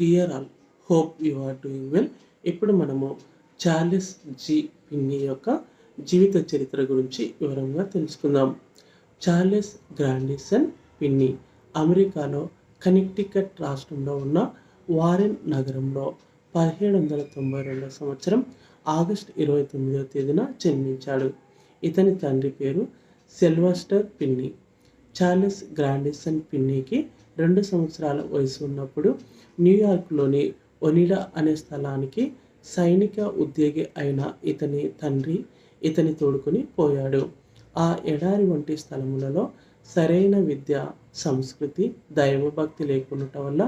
Dear all hope you are doing well ఇప్పుడు మనము Charles G పిన్ని యొక్క జీవిత చరిత్ర గురించి వివరంగా తెలుసుకుందాం. చార్లెస్ గ్రాండిసన్ పిన్ని అమెరికాలో కనెక్టికట్ రాష్ట్రంలో ఉన్న వారెన్ నగరంలో పదిహేడు వందల తొంభై రెండవ సంవత్సరం ఆగస్ట్ ఇరవై తొమ్మిదవ తేదీన జన్మించాడు. ఇతని తండ్రి పేరు సెల్వస్టర్ పిన్ని చార్లెస్ గ్రాండిసన్ పిన్నికి రెండు సంవత్సరాల వయసు ఉన్నప్పుడు న్యూయార్క్లోని ఒనిడా అనే స్థలానికి సైనిక ఉద్యోగి అయిన ఇతని తండ్రి ఇతని తోడుకొని పోయాడు. ఆ ఎడారి వంటి స్థలములలో సరైన విద్య సంస్కృతి దైవభక్తి లేకుండటం వల్ల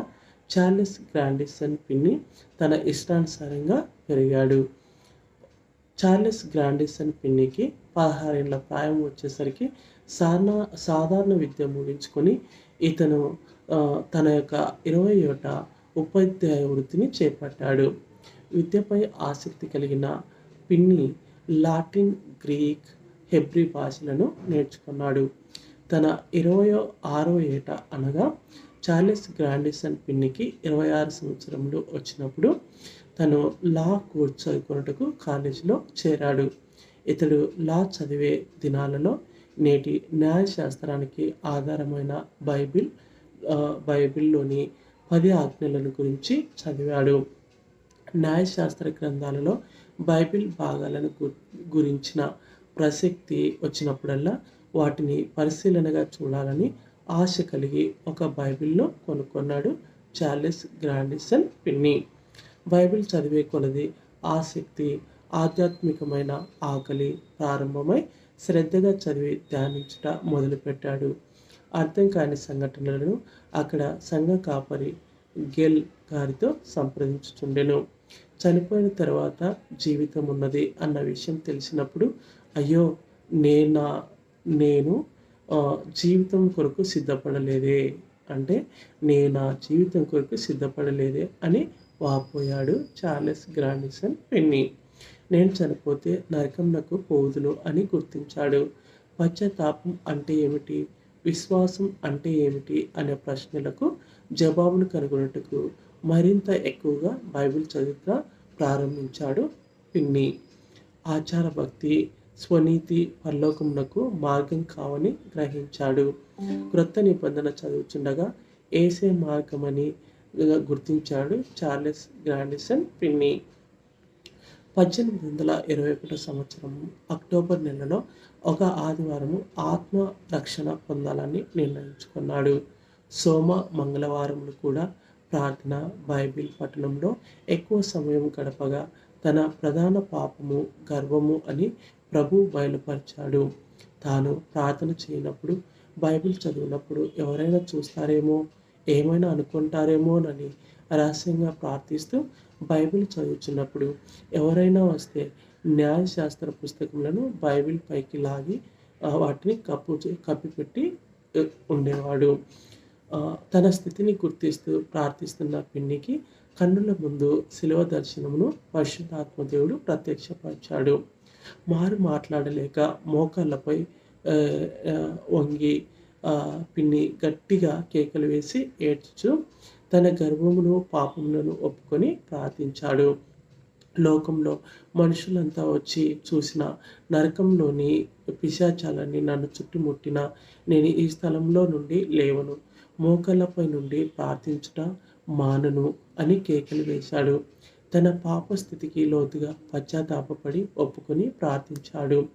చార్లెస్ గ్రాండిసన్ పిన్ని తన ఇష్టానుసారంగా పెరిగాడు. చార్లెస్ గ్రాండిసన్ పిన్నికి పదహారేళ్ళ ప్రాయం వచ్చేసరికి సాధారణ సాధారణ విద్య ముగించుకొని ఇతను తన యొక్క ఇరవై ఏట ఉపాధ్యాయ వృత్తిని చేపట్టాడు. విద్యపై ఆసక్తి కలిగిన పిన్ని లాటిన్ గ్రీక్ హెబ్రి భాషలను నేర్చుకున్నాడు. తన ఇరవయో ఆరో ఏట అనగా చార్లెస్ గ్రాండిసన్ పిన్నికి ఇరవై ఆరు సంవత్సరంలో వచ్చినప్పుడు తను లా కోర్స్ చదువుకున్నటకు కాలేజీలో చేరాడు. ఇతడు లా చదివే దినాలలో నేటి న్యాయశాస్త్రానికి ఆధారమైన బైబిల్ బైబిల్లోని పది ఆజ్ఞలను గురించి చదివాడు. న్యాయశాస్త్ర గ్రంథాలలో బైబిల్ భాగాలను గురించిన ప్రసక్తి వచ్చినప్పుడల్లా వాటిని పరిశీలనగా చూడాలని ఆశ కలిగి ఒక బైబిల్లో కొనుక్కున్నాడు చార్లెస్ గ్రాండిసన్ పిన్ని. బైబిల్ చదివే కొలది ఆసక్తి ఆధ్యాత్మికమైన ఆకలి ప్రారంభమై శ్రద్ధగా చదివి ధ్యానించుట మొదలుపెట్టాడు. అర్థం కాని సంఘటనలను అక్కడ సంఘ కాపరి గెల్ గారితో సంప్రదించుచుండెను. చనిపోయిన తర్వాత జీవితం ఉన్నది అన్న విషయం తెలిసినప్పుడు అయ్యో నేనా నేను జీవితం కొరకు సిద్ధపడలేదే అంటే నేను నా జీవితం కొరకు సిద్ధపడలేదే అని వాపోయాడు చార్లెస్ గ్రాండిసన్ పెన్ని. నేను చనిపోతే నరకంనకు పోదులు అని గుర్తించాడు. పశ్చాత్తాపం అంటే ఏమిటి? విశ్వాసం అంటే ఏమిటి అనే ప్రశ్నలకు జవాబును కనుగొనటకు మరింత ఎక్కువగా బైబిల్ చరిత్ర ప్రారంభించాడు పిన్ని. ఆచార భక్తి స్వనీతి పరలోకమునకు మార్గం కావని గ్రహించాడు. క్రొత్త నిబంధన చదువుచుండగా ఏసే మార్గమని గుర్తించాడు చార్లెస్ గ్రాండిసన్ పిన్ని. పద్దెనిమిది వందల ఇరవై ఒకటో సంవత్సరం అక్టోబర్ నెలలో ఒక ఆదివారము ఆత్మ రక్షణ పొందాలని నిర్ణయించుకున్నాడు. సోమ మంగళవారములు కూడా ప్రార్థన బైబిల్ పఠనంలో ఎక్కువ సమయం గడపగా తన ప్రధాన పాపము గర్వము అని ప్రభు బయలుపరిచాడు. తాను ప్రార్థన చేయనప్పుడు బైబిల్ చదివినప్పుడు ఎవరైనా చూస్తారేమో ఏమైనా అనుకుంటారేమోనని రహస్యంగా ప్రార్థిస్తూ బైబిల్ చదువుతున్నప్పుడు ఎవరైనా వస్తే న్యాయశాస్త్ర పుస్తకములను బైబిల్ పైకి లాగి వాటిని కప్పు చే- కప్పిపెట్టి ఉండేవాడు. తన స్థితిని గుర్తిస్తూ ప్రార్థిస్తున్న పిన్నికి కన్నుల ముందు శిలువ దర్శనమును పరిశుద్ధాత్మదేవుడు ప్రత్యక్షపరిచాడు. మారు మాట్లాడలేక మోకాళ్ళపై వంగి పిన్ని గట్టిగా కేకలు వేసి ఏడ్చు తన గర్వమును పాపములను ఒప్పుకొని ప్రార్థించాడు. లోకంలో మనుషులంతా వచ్చి చూసిన నరకంలోని పిశాచాలన్నీ నన్ను చుట్టుముట్టిన నేను ఈ స్థలంలో నుండి లేవను. మోకళ్ళపై నుండి ప్రార్థించుట మానను అని కేకలు వేశాడు. తన పాప స్థితికి లోతుగా పశ్చాత్తాపడి ఒప్పుకొని ప్రార్థించాడు.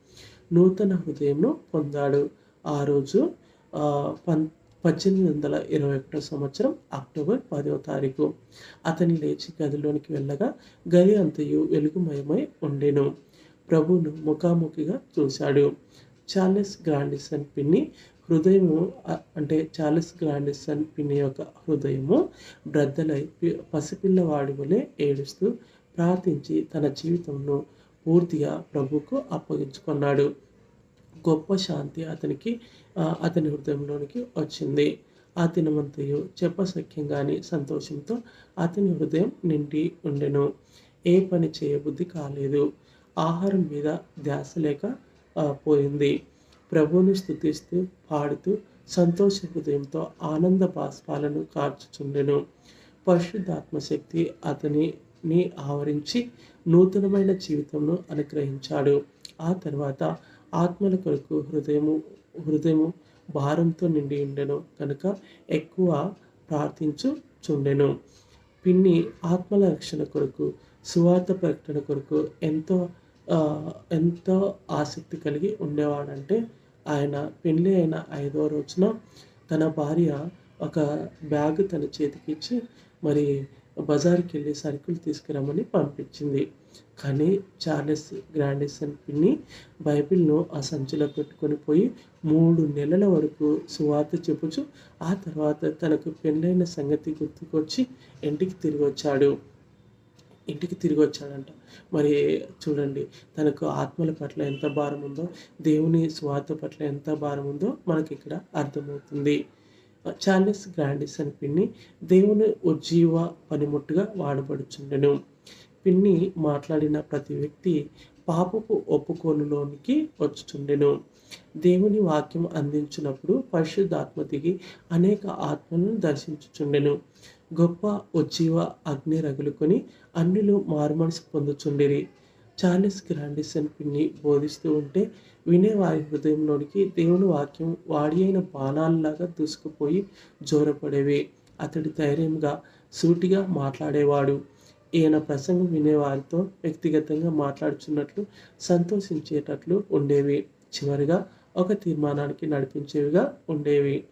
నూతన హృదయంను పొందాడు. ఆ రోజు పం పద్దెనిమిది వందల ఇరవై ఒకటో సంవత్సరం అక్టోబర్ పదవ తారీఖు. అతని లేచి గదిలోనికి వెళ్ళగా గది అంతయు వెలుగుమయమై ఉండెను. ప్రభువును ముఖాముఖిగా చూశాడు. చార్లెస్ గ్రాండిసన్ పిన్ని హృదయము అంటే చార్లెస్ గ్రాండిసన్ పిన్ని యొక్క హృదయము బ్రద్దలై పసిపిల్లవాడి వలె ఏడుస్తూ ప్రార్థించి తన జీవితంను పూర్తిగా ప్రభుకు అప్పగించుకున్నాడు. గొప్ప శాంతి అతనికి అతని హృదయంలోనికి వచ్చింది. ఆ దినమంతయు చెప్పసఖ్యంగాని సంతోషంతో అతని హృదయం నిండి ఉండెను. ఏ పని చేయబుద్ధి కాలేదు. ఆహారం మీద ధ్యాస లేక పోయింది. ప్రభువుని స్థుతిస్తూ పాడుతూ సంతోష హృదయంతో ఆనంద బాష్పాలను కార్చుచుండెను. పరిశుద్ధాత్మశక్తి అతనిని ఆవరించి నూతనమైన జీవితంను అనుగ్రహించాడు. ఆ తర్వాత ఆత్మల కొరకు హృదయము హృదయము భారంతో నిండి ఉండెను. కనుక ఎక్కువ ప్రార్థించుచుండెను. పిన్ని ఆత్మల రక్షణ కొరకు సువార్త ప్రకటన కొరకు ఎంతో ఎంతో ఆసక్తి కలిగి ఉండేవాడంటే ఆయన పెళ్ళి అయిన ఐదో రోజున తన భార్య ఒక బ్యాగ్ తన చేతికిచ్చి మరి బజార్కి వెళ్ళి సరుకులు తీసుకురమ్మని పంపించింది. కానీ చార్లెస్ గ్రాండిసన్ పిన్ని బైబిల్ను ఆ సంచిలో పెట్టుకొని పోయి మూడు నెలల వరకు సువార్త చెప్పుచు ఆ తర్వాత తనకు పెళ్ళైన సంగతి గుర్తుకొచ్చి ఇంటికి తిరిగి వచ్చాడు. ఇంటికి తిరిగి వచ్చాడంట. మరి చూడండి తనకు ఆత్మల పట్ల ఎంత భారం ఉందో దేవుని స్వార్థ పట్ల ఎంత భారం ఉందో మనకి ఇక్కడ అర్థమవుతుంది. చార్లెస్ గ్రాండిసన్ పిన్ని దేవుని ఉజ్జీవ పనిముట్టుగా వాడబడుచుండెను. పిన్ని మాట్లాడిన ప్రతి వ్యక్తి పాపపు ఒప్పుకోలులోనికి వచ్చుచుండెను. దేవుని వాక్యం అందించినప్పుడు పరిశుద్ధాత్మ దిగి అనేక ఆత్మలను దర్శించుచుండెను. గొప్ప ఉజ్జీవ అగ్ని రగులుకొని అన్నిలు మారుమనసు పొందుచుండిరి. చార్లెస్ గ్రాండిసన్ పిన్ని బోధిస్తూ ఉంటే వినే వారి హృదయంలోనికి దేవుని వాక్యం వాడి అయిన బాణాలలాగా దూసుకుపోయి జోరపడేవి. అతడి ధైర్యంగా సూటిగా మాట్లాడేవాడు. ఈయన ప్రసంగం వినేవారితో వ్యక్తిగతంగా మాట్లాడుచున్నట్లు సంతోషించేటట్లు ఉండేవి. చివరిగా ఒక తీర్మానానికి నడిపించేవిగా ఉండేవి.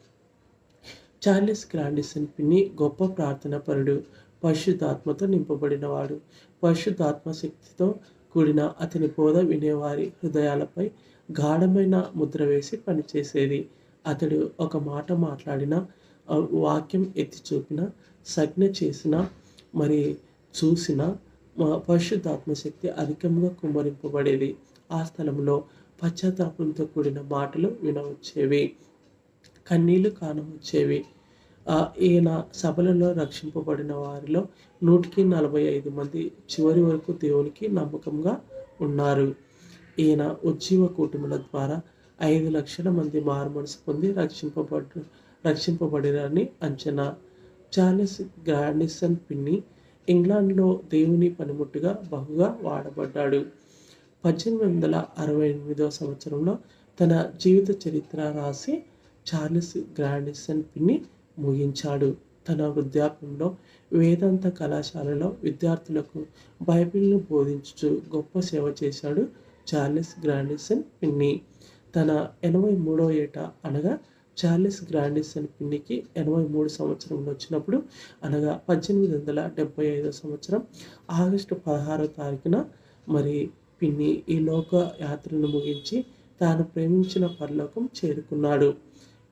చార్లెస్ గ్రాండిసన్ పిన్ని గొప్ప ప్రార్థన పరుడు పరిశుద్ధాత్మతో నింపబడినవాడు. పరిశుద్ధాత్మ శక్తితో కూడిన అతని బోధ వినేవారి హృదయాలపై గాఢమైన ముద్ర వేసి పనిచేసేది. అతడు ఒక మాట మాట్లాడిన వాక్యం ఎత్తి చూపిన సజ్ఞ చేసిన మరి చూసిన పరిశుద్ధాత్మశక్తి అధికంగా కుమ్మరింపబడేది. ఆ స్థలంలో పశ్చాత్తాపంతో కూడిన మాటలు వినవచ్చేవి. కన్నీళ్ళు కానవచ్చేవి. ఈయన సభలలో రక్షింపబడిన వారిలో నూటికి నలభై ఐదు మంది చివరి వరకు దేవునికి నమ్మకంగా ఉన్నారు. ఈయన ఉజ్జీవ కూటముల ద్వారా ఐదు లక్షల మంది మారుమనసు పొంది రక్షింపబడ్డ రక్షింపబడినని అంచనా. చార్లెస్ గ్రాండిసన్ పిన్ని ఇంగ్లాండ్లో దేవుని పనిముట్టుగా బహుగా వాడబడ్డాడు. పద్దెనిమిది వందల అరవై ఎనిమిదవ సంవత్సరంలో తన జీవిత చరిత్ర రాసి చార్లెస్ గ్రాండిసన్ పిన్ని ముగించాడు. తన వృద్ధాప్యంలో వేదాంత కళాశాలలో విద్యార్థులకు బైబిల్ను బోధించుచు గొప్ప సేవ చేశాడు చార్లెస్ గ్రాండిసన్ పిన్ని. తన ఎనభై మూడో ఏట అనగా చార్లెస్ గ్రాండిసన్ పిన్నికి ఎనభై మూడు సంవత్సరంలో వచ్చినప్పుడు అనగా పద్దెనిమిది వందల డెబ్బై ఐదో సంవత్సరం ఆగస్టు పదహారో తారీఖున మరి పిన్ని ఈ లోక యాత్రను ముగించి తాను ప్రేమించిన పరలోకం చేరుకున్నాడు.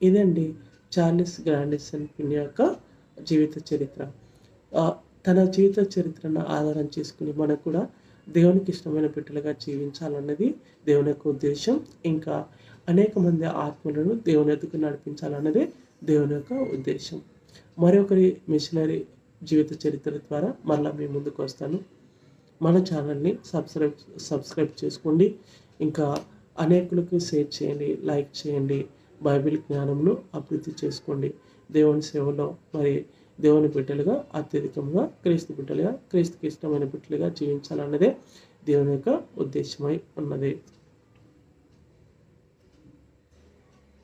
ఇదండి చార్లెస్ గ్రాండిసన్ పిన్ యొక్క జీవిత చరిత్ర. తన జీవిత చరిత్రను ఆధారం చేసుకుని మనకు కూడా దేవునికి ఇష్టమైన బిడ్డలుగా జీవించాలన్నది దేవుని యొక్క ఉద్దేశం. ఇంకా అనేక మంది ఆత్మలను దేవుని ఎదుగు నడిపించాలన్నదే దేవుని యొక్క ఉద్దేశం. మరొకరి మిషనరీ జీవిత చరిత్ర ద్వారా మళ్ళీ మీ ముందుకు వస్తాను. మన ఛానల్ని సబ్స్క్రైబ్ సబ్స్క్రైబ్ చేసుకోండి. ఇంకా అనేకులకు షేర్ చేయండి లైక్ చేయండి. బైబిల్ జ్ఞానంను అభివృద్ధి చేసుకోండి. దేవుని సేవలో మరి దేవుని బిడ్డలుగా అత్యధికంగా క్రీస్తు బిడ్డలుగా క్రీస్తుకి ఇష్టమైన బిడ్డలుగా జీవించాలన్నదే దేవుని యొక్క ఉద్దేశమై ఉన్నది.